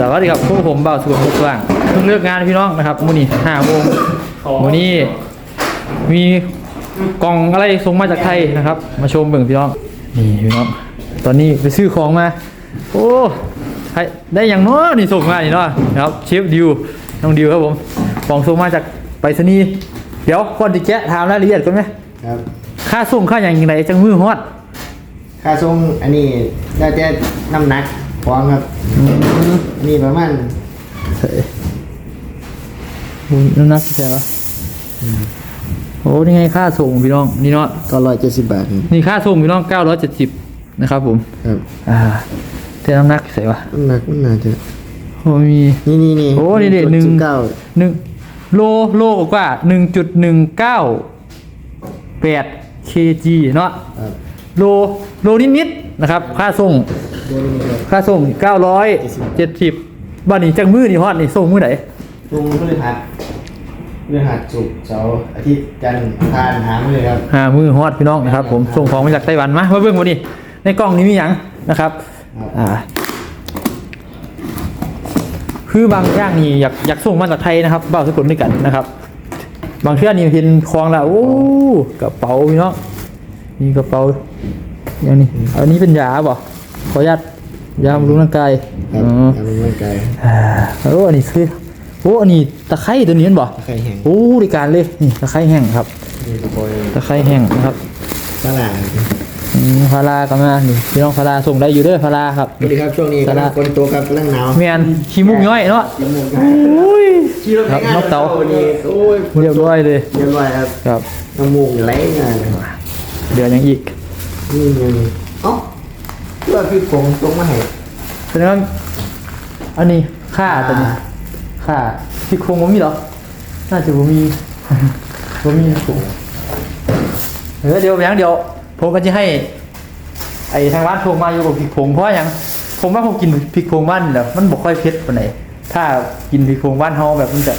สวัสดีครับพวกผมเบาสุขภาพว่างเพิ่งเลิกงานพี่น้องนะครับมื้อนี้ห้าโมงมื้อนี้มีกล่องอะไรส่งมาจากไทยนะครับ มาชมเบิ่งพี่น้องนี่พี่น้องตอนนี้ไปซื้อของมา โอ้ให้ได้อย่างน้อนี่ส่งมานี่เนาะนะครับเชฟดิวน้องดิวครับผมของส่งมาจากไปรษณีย์เดี๋ยวก่อนที่แกะถามรายละเอียดก่อนไหมครับค่าส่งค่าอย่างไรจังมือฮอดค่าส่งอันนี้ได้แต่น้ำหนัก พร้อมครับอันนี่ประมาณนั่นนักใช่ไหมโอ้นี่ไงค่าส่งพี่น้องนี่เนาะก็ร้อยเจ็ดสิบบาทครับนี่ค่าส่งพี่น้อง970นะครับผมครับอ่าแต่น้ำหนักใส่วะน้ำหนักมันน่าจะโอ้มีนี่นี่นี่โอ้นี่เด็หนึ่งเก้าหนึ่งโลโลกว่าหนึ่งจุดหนึ่งเก้าแปดเคจีเนาะครับโลโลนิดๆนะครับ ค่าส่ง เดี๋ยวนี้ครับค่าส่ง970บ้านนี้จังมือนี่ฮอดนี่ส่งมือไหนลงพฤหัสพฤหัสศุกร์เสาร์อาทิตย์จันทร์อังคารหามือครับหามือฮอดพี่น้องนะครับ ผมส่งของมาจากไต้หวันมามาเบิ่งวันนี้ในกล่องนี้มีหยังนะครับอ่าคือบางอย่างนี่อยากอยากส่งมาจากไทยนะครับเบ้าสกุลด้วยกันนะครับ บางเทื่อนี่เห็นคลองแล้วโอ้กระเป๋าพี่น้องนี่กระเป๋าอย่างนี้อันนี้เป็นยาบ่ข ออนุญาตยาบำรุงร่างกายครับอ๋อ ทำร่างกายอ่าโอ้อันนี้คือโอ้อันนี้ตะไคร้ตัวนี้เห็นบ่ไข่แห้งโอ้บริการเลยนี่ตะไคร้แห้งครับนี่กระโปรงตะไคร้แห้งนะครับตลาดอืมพาราก็มานี่พี่น้องพาราส่งได้อยู่เด้อพาราครับ สวัสดีครับช่วงนี้ตลาด ฝนตกครับกำลังหนาวแมนขี้มุกย้อยเนาะจมูกโอ้ยขี่รถครับไปงานนกเต๋าวันนี้โอ้ยเรียบร้อยเลยเรียบร้อยครับครับน้ำมูกไหลงานเลยเดือนยังอีกนี่ยังเอ้า เพื่อพี่ผมตรงมาให้แสดงว่าอันนี้ค่าตัวนี้ค่าที่โครงผมมีเหรอน่าจะผมมีผมมีผมเออเดี๋ยวอย่างเดี๋ยว ผมก็จะให้ ไอ้ทางร้านโทรมาอยู่กับพริกผงเพราะอย่างผมว่าผมกินพริกผงบ้านนี่แหละมันบ่ค่อยเผ็ดปานไหนถ้ากินพริกผงบ้านเฮาแบบมันจะ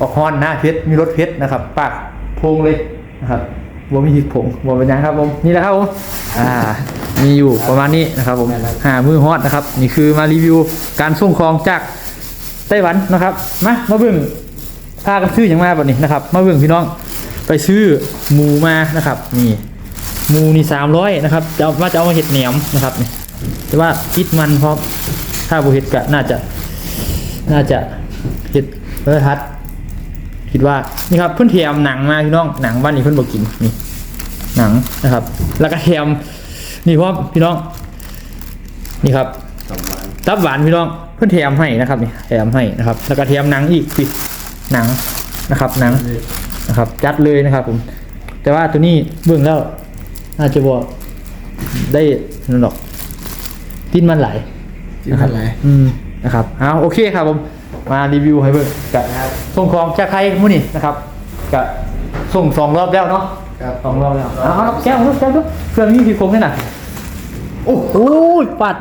ออกฮ้อนหน้าเผ็ดมีรสเผ็ดนะครับ ปากโพงเลยนะครับบ่มีพริกผงบ่เป็นหยังครับผมนี่แหละครับผมอ่า มีอยู่ประมาณนี้นะครับผมหามือฮอตนะครับ นี่คือมารีวิวการส่งของจากไต้หวันนะครับ มามาเบิ่งพากันซื้ออย่างมาแบบนี้นะครับ มาเบิ่งพี่น้องไปซื้อหมูมานะครับ นี่หมูนี่สามร้อยนะครับจะเอาว่าจะเอามาเห็ดแหนียมนะครับนี่แต่ว่าคิดมันเพราะถ้าบุเห็ดกะน่าจะ น่าจะเห็ดเออฮัดคิดว่านี่ครับเพื่อนเทียมหนังมาพี่น้องหนังบ้านนี้เพื่อนบอกกินนี่หนังนะครับ แล้วก็แถม นี่เพราะพี่น้อง นี่ครับตับหวานพี่น้องเพื่อนแถมให้นะครับนี่แถมให้นะครับ แล้วก็แถมหนังอีกพี่หนังนะครับหนังนะครับ จัดเลยนะครับผม แต่ว่าตัวนี้เบื้องแล้วน่าจะบอกได้นั่นหรอกทิ้นมันไหลายที่มันไหลอืมนะครับเอาโอเคครับผมมารีวิวให้เบิ่งกับส่งของจากใครมื้อนี้นะครับกับส่งสองรอบแล้วเนาะ ครับสองรอบแล้วเอาเอาแก้วลูกแก้วลูกเครื่องนี้พี่คงให้หน่ะโอ้โหปัด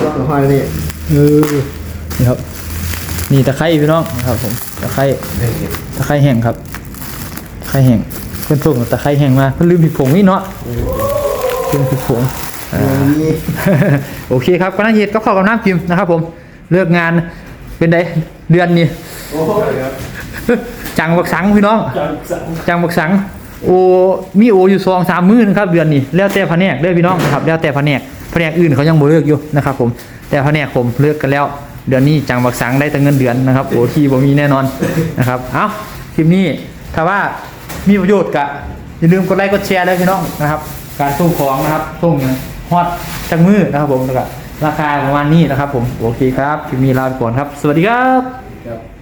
ช่วงห้อยนี่เออนี่ครับ นี่ตะไคร้พี่น้องนะครับ ผมตะไคร้ตะไคร้แห้งครับตะไคร้แห้งเพื่อนส่งตะไคร้แห้งมาเพื่อนลืมผิดผงนี่เนาะลืมผิดผงอ่านี่โอเคครับก็น่าเย็ดก็เข้ากับน้ำพิมพ์นะครับ ผมเลิกงานเป็นไดเดือนนี้โอ้ยครับจังบักสังพี่น้อง จังบักสัง โอมีโออยู่สองสามมื้อนะครับเดือนนี้แล้วแต่แผนกเด้อพี่น้องนะครับแล้วแต่แผนกแผนกอื่นเขายังบ่เลิกอยู่นะครับผมแต่แผนกผมเลิกกันแล้ว เดือนนี้จังบักสังได้แต่เงินเดือนนะครับโอที่บ่มีแน่นอนนะครับเอ้าคลิปนี้ถ้าว่ามีประโยชน์กะอย่าลืมกดไลค์กดแชร์ด้วยพี่น้องนะครับ การส่งของนะครับส่งฮอตจังมือนะครับผมแล้วก็ราคาประมาณนี้นะครับผมโอเคครับคลิปนี้ลาไปก่อนครับ สวัสดีครับ